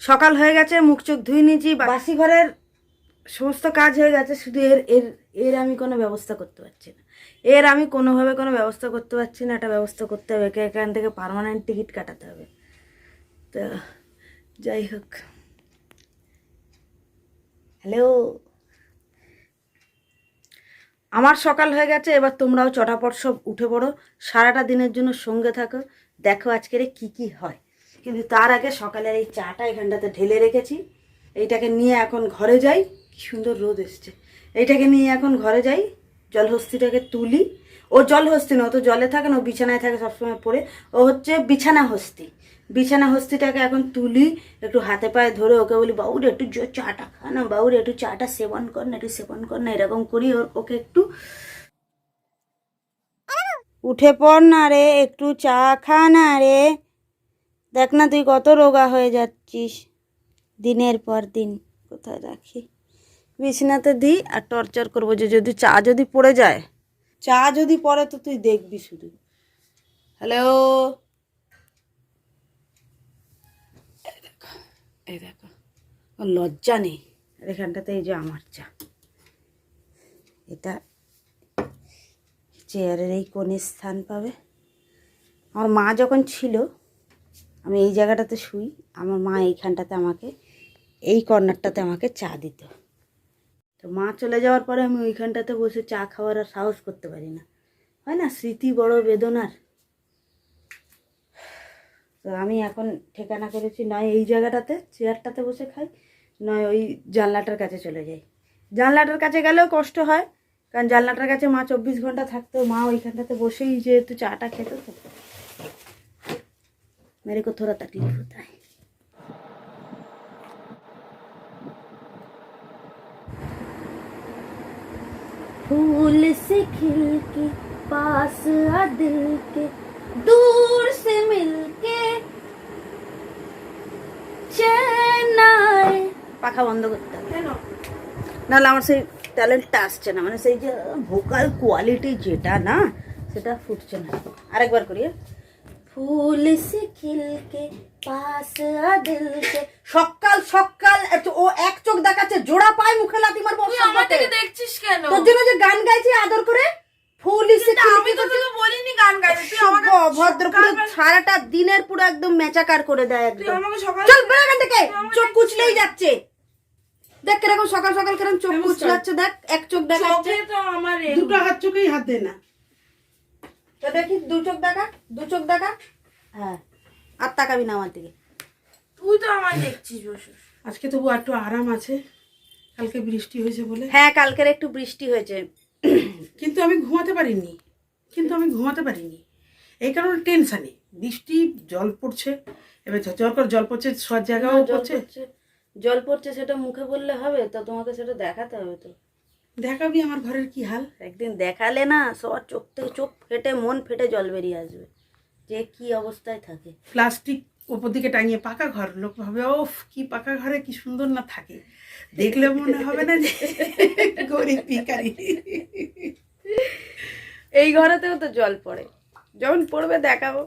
সকাল হয়ে গেছে, মুখ চোখ ধুয়ে নিয়েছি বাসি ঘরের সমস্ত কাজ হয়ে গেছে, শুধু এর এর এর আমি কোনো ব্যবস্থা করতে পারছি না। এর আমি কোনোভাবে কোনো ব্যবস্থা করতে পারছি না, একটা ব্যবস্থা করতে হবে এখান থেকে পার্মানেন্ট টিকিট কাটাতে হবে। তো, যাই হোক। হ্যালো আমার সকাল হয়ে গেছে, এবার তোমরাও চটাপট সব উঠে পড়ো, সারাটা দিনের জন্য সঙ্গে থাকো, দেখো আজকের কি কি হয়। কিন্তু তার আগে সকালের এই চাটা এখানটাতে ঢেলে রেখেছি। এইটাকে নিয়ে এখন ঘরে যাই। কি সুন্দর রোদ এসছে। এইটাকে নিয়ে এখন ঘরে যাই। জলহস্তিটাকে তুলি। ও জলহস্তি না ও তো জলে থাকে না, ও বিছানায় থাকে সবসময় পড়ে। ও হচ্ছে বিছানা হস্তি। বিছানা হস্তিটাকে এখন তুলি, একটু হাতে পায়ে ধরে ওকে বলি বাবুর একটু চাটা খা না বাবুর একটু চাটা সেবন কর না, একটু সেবন কর না, এরকম করি ওর, ওকে একটু উঠে পড় না রে, একটু চা খা না রে। দেখ না তুই কত রোগা হয়ে যাচ্ছিস। দিনের পর দিন। কোথায় রাখি? বিছানাতে দিই আর টর্চার করব যে যদি চা যদি পড়ে যায়। চা যদি পড়ে তো তুই দেখবি শুধু। হ্যালো এই দেখো লজ্জা নেই। এখানটাতে এই যে আমার চা। এটা চেয়ারের এই কোণে স্থান পাবে। আমার মা যখন ছিল আমি এই জায়গাটাতে শুই, আমার মা এইখানটাতে আমাকে, এই কর্নারটাতে আমাকে চা দিত। তো মা চলে যাওয়ার পরে আমি ওইখানটাতে বসে চা খাওয়ার আর সাহস করতে পারি না। হয় না? স্মৃতি বড় বেদনার। তো আমি এখন ঠিকানা করেছি নয় এই জায়গাটাতে, চেয়ারটাতে বসে খাই, নয় ওই জানলাটার কাছে চলে যাই। জানলাটার কাছে গেলেও কষ্ট হয়, কারণ জানলাটার কাছে মা চব্বিশ ঘণ্টা থাকতো, মা ওইখানটাতে বসেই যেহেতু চাটা খেত, তো मेरे को थोड़ा तकलीफ होता है फूल से खिल के पास आ दिल के दूर से मिलके चैन आए পাখা বন্ধ করতে হবে নাহলে আমার সেই ট্যালেন্টটা আসছে না মানে সেই যে ভোকাল কোয়ালিটি যেটা না সেটা ফুটছে না আরেকবার করি হ্যাঁ? ফুল সে খিলকে পাস আ দিল কে। সকাল সকাল এত- ও এক চোখ দেখাচ্ছে জোড়া পায় মুখে লাথি মারবো তুই আমার। থেকে দেখছিস কেন? তোর জন্য যে গান গাইছি আদর করে ফুল সে আমি তো তোকে বলিনি গান গাইতে তুই আমাকে ভদ্র করে সারাটা দিনের পুরো একদম মেচাকার করে দেয় একদম। তুই আমাকে সকাল চল বেরো এখান থেকে চোখ কুচলেই যাচ্ছে। দেখ কীরকম সকাল সকাল কীরকম চোখ কুচলাচ্ছে দেখ এক চোখ দেখাচ্ছে। চোখে তো আমার দুটো হাত চোখেই হাত দে না। তো দেখি দু চোখ দেখা দু চোখ দেখা। হ্যাঁ আর তাকাবি না আমার দিকে। তুই তো আমার দেখছিস বসে। আজকে তবু একটু আরাম আছে। কালকে বৃষ্টি হয়েছে বলে। হ্যাঁ কালকের একটু বৃষ্টি হয়েছে। কিন্তু আমি ঘুমাতে পারিনি। কিন্তু আমি ঘুমাতে পারিনি। এই কারণে টেনশানে। বৃষ্টি জল পড়ছে। এবার ঝরঝর করে জল পড়ছে সব জায়গাও জল পড়ছে। পড়ছে। জল পড়ছে সেটা মুখে বললে হবে তো তোমাকে সেটা দেখাতে হবে তো। দেখাবি আমার ঘরের কি হাল? একদিন দেখালে না সবার চোখ থেকে চোখ ফেটে মন ফেটে জল বেরিয়ে আসবে। যে কি অবস্থায় থাকে। প্লাস্টিক উপর দিকে টাঙিয়ে পাকা ঘর লোক ভাবে ও কি পাকা ঘরে কি সুন্দর না থাকে। দেখলে মনে হবে না যে গরিব ভিখারি। এই ঘরেতেও তো জল পড়ে। যখন পড়বে দেখাবো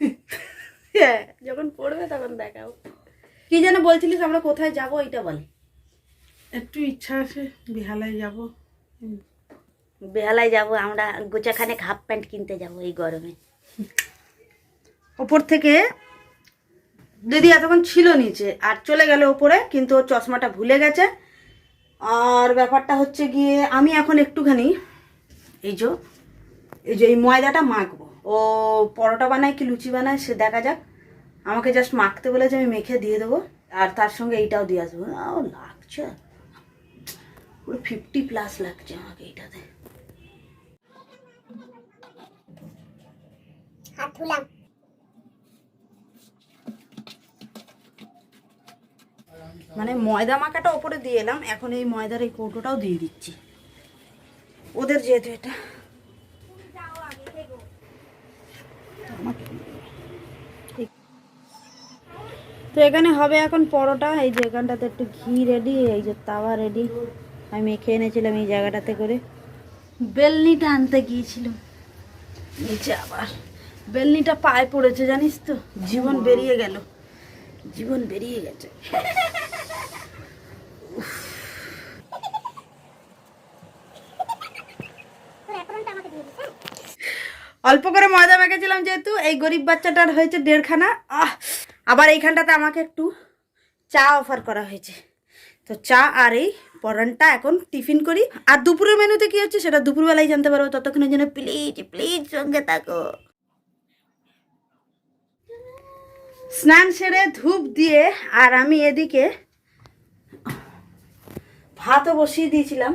হ্যাঁ যখন পড়বে তখন দেখাবো কি যেন বলছিলিস আমরা কোথায় যাব এটা বল। একটু ইচ্ছা আছে বিহালায় যাব। বেহালায় যাব আমরা গোচাখানে হাফ প্যান্ট কিনতে যাব এই গরমে। ওপর থেকে দিদি এতক্ষণ ছিল নিচে আর চলে গেল ওপরে কিন্তু ওর চশমাটা ভুলে গেছে। আর ব্যাপারটা হচ্ছে গিয়ে আমি এখন একটুখানি এই যে এই যে এই ময়দাটা মাখবো। ও পরোটা বানায় কি লুচি বানায় সে দেখা যাক। আমাকে জাস্ট মাখতে বলেছে আমি মেখে দিয়ে দেবো আর তার সঙ্গে এইটাও দিয়ে আসব। ও লাগছে। পুরো ফিফটি প্লাস লাগছে আমাকে এইটাতে মানে ময়দা মাখাটা ওপরে দিয়ে এলাম এখন এই ময়দার এই কৌটোটাও দিয়ে দিচ্ছি। ওদের যেহেতু এটা। তো এখানে হবে এখন পরোটা এই যে এখানটাতে একটু ঘি রেডি এই যে তাওয়া রেডি আমি মেখে এনেছিলাম এই জায়গাটাতে করে। বেলনিটা আনতে গিয়েছিলাম। নিচে আবার বেলনিটা পায়ে পড়েছে জানিস তো? জীবন বেরিয়ে গেল। জীবন বেরিয়ে গেছে। অল্প করে ময়দা মেখেছিলাম যেহেতু এই গরিব বাচ্চাটার হয়েছে দেড়খানা। আহ আবার এইখানটাতে আমাকে একটু চা অফার করা হয়েছে। তো চা আর এই পরানটা এখন টিফিন করি। আর দুপুরের মেনুতে কি হচ্ছে সেটা দুপুরবেলায় জানতে পারব। ততক্ষণের জন্য প্লিজ প্লিজ সঙ্গে থাকো। স্নান সেরে ধূপ দিয়ে আর আমি এদিকে ভাতও বসিয়ে দিয়েছিলাম।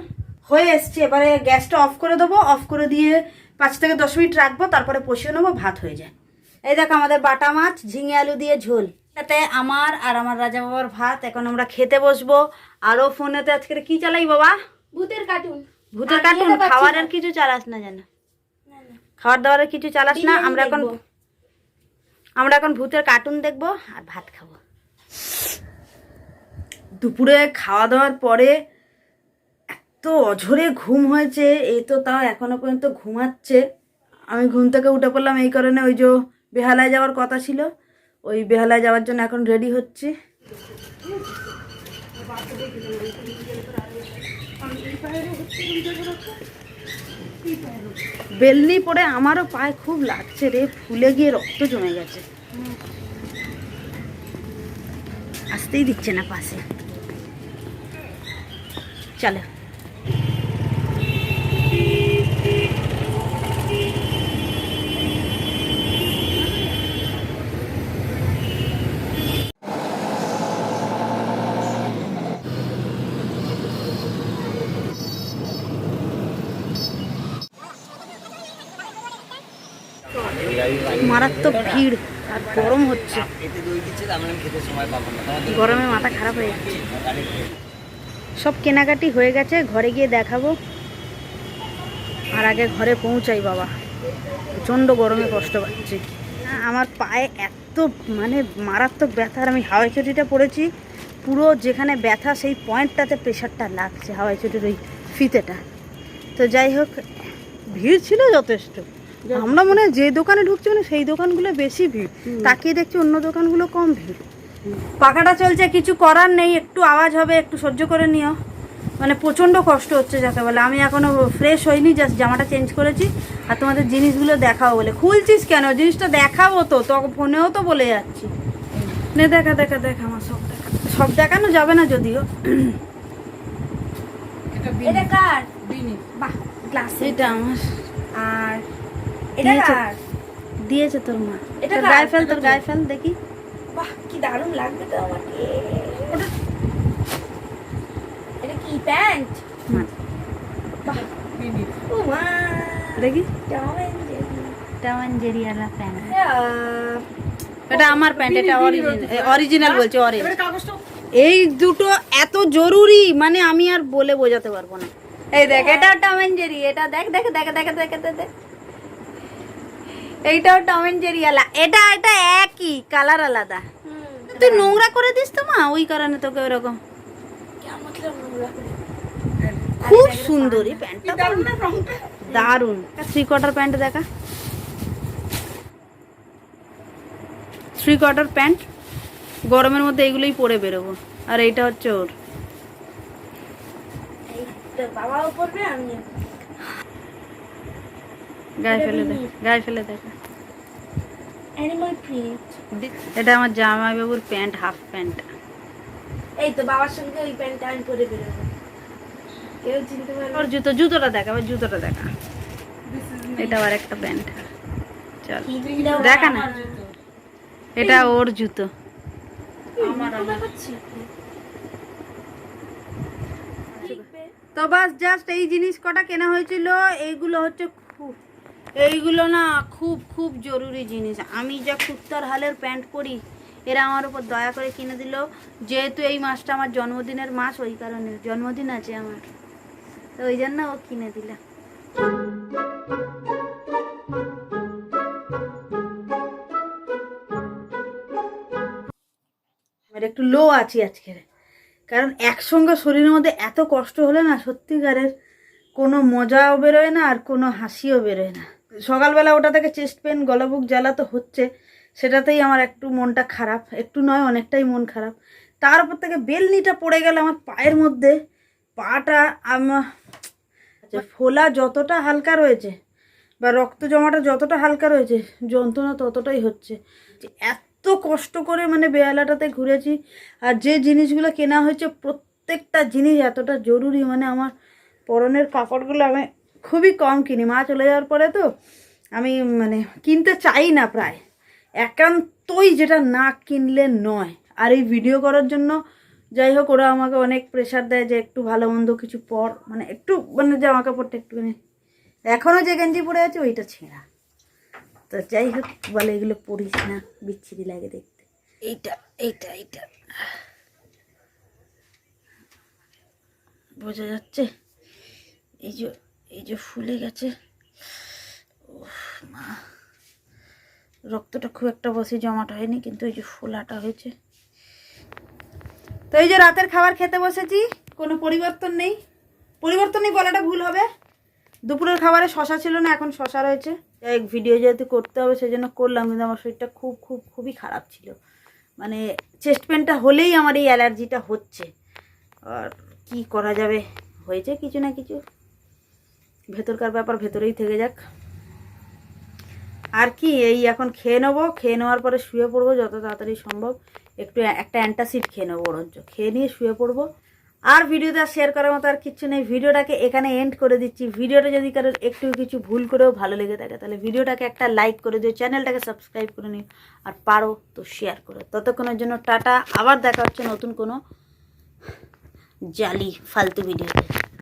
হয়ে এসছে। এবারে গ্যাসটা অফ করে দেবো। অফ করে দিয়ে পাঁচ থেকে দশ মিনিট রাখব। তারপরে বসিয়ে নেব, ভাত হয়ে যায়। এই দেখো আমাদের বাটা মাছ, ঝিঙে আলু দিয়ে ঝোল। তাতে আমার আর আমার রাজা বাবার ভাত। এখন আমরা খেতে বসবো। আরও ফোনেতে আজকে কি চালাই বাবা? ভূতের কার্টুন ভূতের কার্টুন খাওয়ারের কিছু চালাস না জানো খাবার দাবারের কিছু চালাস না। আমরা এখন আমরা এখন ভূতের কার্টুন দেখব আর ভাত খাব। দুপুরে খাওয়া দাওয়ার পরে এত অঝরে ঘুম হয়েছে। এই তো তাও এখনও পর্যন্ত ঘুমাচ্ছে। আমি ঘুম থেকে উঠে পড়লাম। এই কারণে ওই যে বেহালায় যাওয়ার কথা ছিল। ওই বেহালায় যাওয়ার জন্য এখন রেডি হচ্ছে। বেলনি পরে আমারও পায়ে খুব লাগছে রে, ফুলে গিয়ে রক্ত জমে গেছে। আসতেই দিচ্ছে না পাশে। চলো। মারাত্মক ভিড়, আর গরম হচ্ছে। গরমে মাথা খারাপ হয়ে যাচ্ছে। সব কেনাকাটি হয়ে গেছে, ঘরে গিয়ে দেখাবো। আর আগে ঘরে পৌঁছাই বাবা। প্রচণ্ড গরমে কষ্ট পাচ্ছি। আমার পায়ে এত মানে মারাত্মক ব্যথা, আর আমি হাওয়াই চটিটা পরেছি পুরো যেখানে ব্যথা, সেই পয়েন্টটাতে প্রেশারটা লাগছে হাওয়াই চটির ওই ফিতেটা। তো যাই হোক, ভিড় ছিল যথেষ্ট। আমরা মনে হয় যে দোকানে ঢুকছি মানে সেই দোকানগুলো বেশি ভিড়। তাকিয়ে দেখছি অন্য দোকানগুলো কম ভিড়। পাখাটা চলছে কিছু করার নেই একটু আওয়াজ হবে একটু সহ্য করে নিও। মানে প্রচণ্ড কষ্ট হচ্ছে যাকে বলে। আমি এখনও ফ্রেশ হইনি জাস্ট জামাটা চেঞ্জ করেছি। আর তোমাদের জিনিসগুলো দেখাও বলে। খুলছিস কেন? জিনিসটা দেখাবো তো তখন ফোনেও তো বলে যাচ্ছি। নে দেখা দেখা দেখা আমার সব দেখা। সব দেখানো যাবে না যদিও। এটা কার? বাহ গ্লাস এটা আমার। আর দিয়েছে। দিয়েছে তোর মা। এটা গায়ে ফেল তোর গায়ে ফেল দেখি। বাহ কি দারুণ লাগবে তো আমাকে। এটা কি প্যান্ট? বাহ ও মা। দেখি। Tom and Jerry. টাওয়ান প্যান্ট। এটা আমার প্যান্ট এটা অরিজিনাল অরিজিনাল বলছে অরেঞ্জ এই দুটো এত জরুরি মানে আমি আর বলে বোঝাতে পারব না। এই দেখ এটা টম জেরি এটা দেখ দেখ দেখ দেখ দেখ দেখ। এইটাও টম এন্ড জেরি আলা। এটা এটা একই কালার আলাদা। তুই নোংরা করে দিস তো মা ওই কারণে তোকে ওরকম। খুব সুন্দর দারুণ থ্রি কোয়ার্টার প্যান্ট দেখা। Three quarter pant. গরমের মধ্যে এইগুলোই পরে বেরোবো। আর এইটা হচ্ছে ওর। বাবাও পরবে আমি গায়ে ফেলে দেখ গায়ে ফেলে দেখা অ্যানিমাল প্রিন্ট এটা আমার জামাই প্যান্ট হাফ প্যান্ট। এই তো বাবার সঙ্গে ওই প্যান্টটা আমি পরে বেরোবো। কেউ চিনতে পারবে? ওর জুতো জুতোটা দেখা আবার জুতোটা দেখা। এটা আবার একটা প্যান্ট। চল। দেখা না। এটা ওর জুতো। তো বাস জাস্ট এই জিনিস কটা কেনা হয়েছিল এইগুলো হচ্ছে এইগুলো না খুব খুব জরুরি জিনিস। আমি যা কুত্তার হালের প্যান্ট পরি, এরা আমার উপর দয়া করে কিনে দিল। যেহেতু এই মাসটা আমার জন্মদিনের মাস, ওই কারণে জন্মদিন আছে আমার। তো ওই জন্য ও কিনে দিল। একটু লো আছি আজকের কারণ একসঙ্গে শরীরের মধ্যে এত কষ্ট হলে না সত্যিকারের কোনো মজাও বেরোয় না আর কোনো হাসিও বেরোয় না। সকালবেলা ওটা থেকে চেস্ট পেন গলা বুক জ্বালা তো হচ্ছে, সেটাতেই আমার একটু মনটা খারাপ। একটু নয়, অনেকটাই মন খারাপ। তার উপর থেকে বেলনিটা পড়ে গেল আমার পায়ের মধ্যে। পাটা আমার ফোলা যতটা হালকা রয়েছে, বা রক্ত জমাটা যতটা হালকা রয়েছে, যন্ত্রণা ততটাই হচ্ছে। এত কষ্ট করে মানে বেহালাটাতে ঘুরেছি, আর যে জিনিসগুলো কেনা হয়েছে, প্রত্যেকটা জিনিস এতটা জরুরি মানে আমার পরনের কাপড়গুলো আমি খুবই কম কিনি মা চলে যাওয়ার পরে তো আমি মানে কিনতে চাই না প্রায়। একান্তই যেটা না কিনলে নয়। আর এই ভিডিও করার জন্য যাই হোক, ওরা আমাকে অনেক প্রেশার দেয় যে একটু ভালো মন্দ কিছু পর মানে একটু মানে জামা কাপড়টা একটুখানি। এখনও যে গেঞ্জি পরে আছে, ওইটা ছেঁড়া। তো যাই হোক, বলে এগুলো পরিস না, বিচ্ছিরি লাগে দেখতে। এইটা এইটা এইটা। বোঝা যাচ্ছে? এই যে এই যে ফুলে গেছে। মা। রক্তটা খুব একটা বসে জমাট হয়নি, কিন্তু এই যে ফোলাটা হয়েছে। তো এই যে রাতের খাবার খেতে বসেছি, কোনো পরিবর্তন নেই। পরিবর্তন নেই বলাটা ভুল হবে। দুপুরের খাবারে শশা ছিল না, এখন শশা রয়েছে। এক ভিডিও যেহেতু করতে হবে সেই জন্য করলাম, কিন্তু আমার শরীরটা খুব খুব, খুবই খারাপ ছিল। মানে চেস্ট পেনটা হলেই আমার এই অ্যালার্জিটা হচ্ছে। আর কি করা যাবে? হয়েছে কিছু না কিছু। ভেতরকার ব্যাপার ভেতরেই থেকে যাক। আর কি, এই এখন খেয়ে নেব, খেয়ে নেওয়ার পরে শুয়ে পড়ব যত তাড়াতাড়ি সম্ভব। একটু একটা অ্যান্টাসিড খেয়ে নেব বরঞ্চ। খেয়ে নিয়ে শুয়ে পড়ব। আর ভিডিওটা শেয়ার করার মতো আর কিচ্ছু নেই। ভিডিওটাকে এখানে এন্ড করে দিচ্ছি। ভিডিওটা যদি কারোর একটু কিছু ভুল করেও ভালো লেগে থাকে, তাহলে ভিডিওটাকে একটা লাইক করে দিও চ্যানেলটাকে সাবস্ক্রাইব করে নিও, আর পারো তো শেয়ার করো। ততক্ষণের জন্য টাটা। আবার দেখা হচ্ছে নতুন কোনো জালি, ফালতু ভিডিওতে